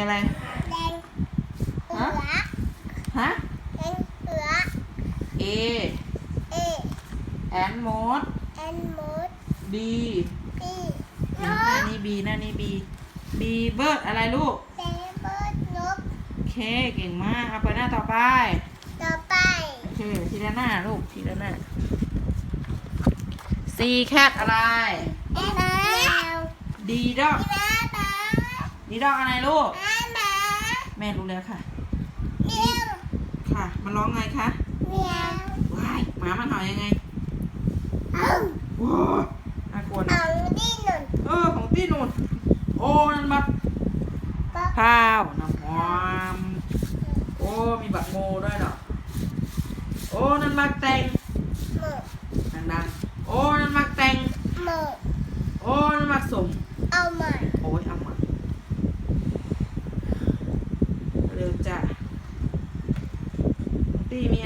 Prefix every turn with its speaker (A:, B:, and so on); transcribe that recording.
A: อะไร
B: แดงเหลือ
A: ฮะ
B: แดงเหลือ
A: A
B: เอ
A: and mode
B: แอนมูด
A: B
B: ปี
A: ห
B: น
A: น้ากนี้ B หน้านี้ B B bird อะไรลูก
B: เซเบิร์ดนก
A: โอเคเก่งมาก เอาไปหน้าต่อไป
B: ต่อไป
A: โอเค ทีละหน้าลูก ทีละหน้า C cat อะไร
B: แอนแมว
A: D dog
B: แม่หมา
A: D dog อะไรลูก
B: แม่หมา
A: แม่รู้แล้วค่ะ
B: เมียว
A: ค่ะ มันร้องไงคะ
B: เมียว
A: ว้ายหมามันเห่ายังไง
B: เอา
A: ว้าน่ากลัวนะ
B: เอาดิหนุน
A: เออ ของพี่นุ่นโอ้นั่นบัก
B: ป๊อป
A: ข้าวน้ำหอมโอ้ มีบักโมด้วยเนาะโอ้ นั่นบักแตง
B: หมู
A: นั่นดังโอ้ นั่นบักแตง
B: หมู
A: โอ้ นั่นบักสม
B: เอาใหม่
A: โจะตีเมี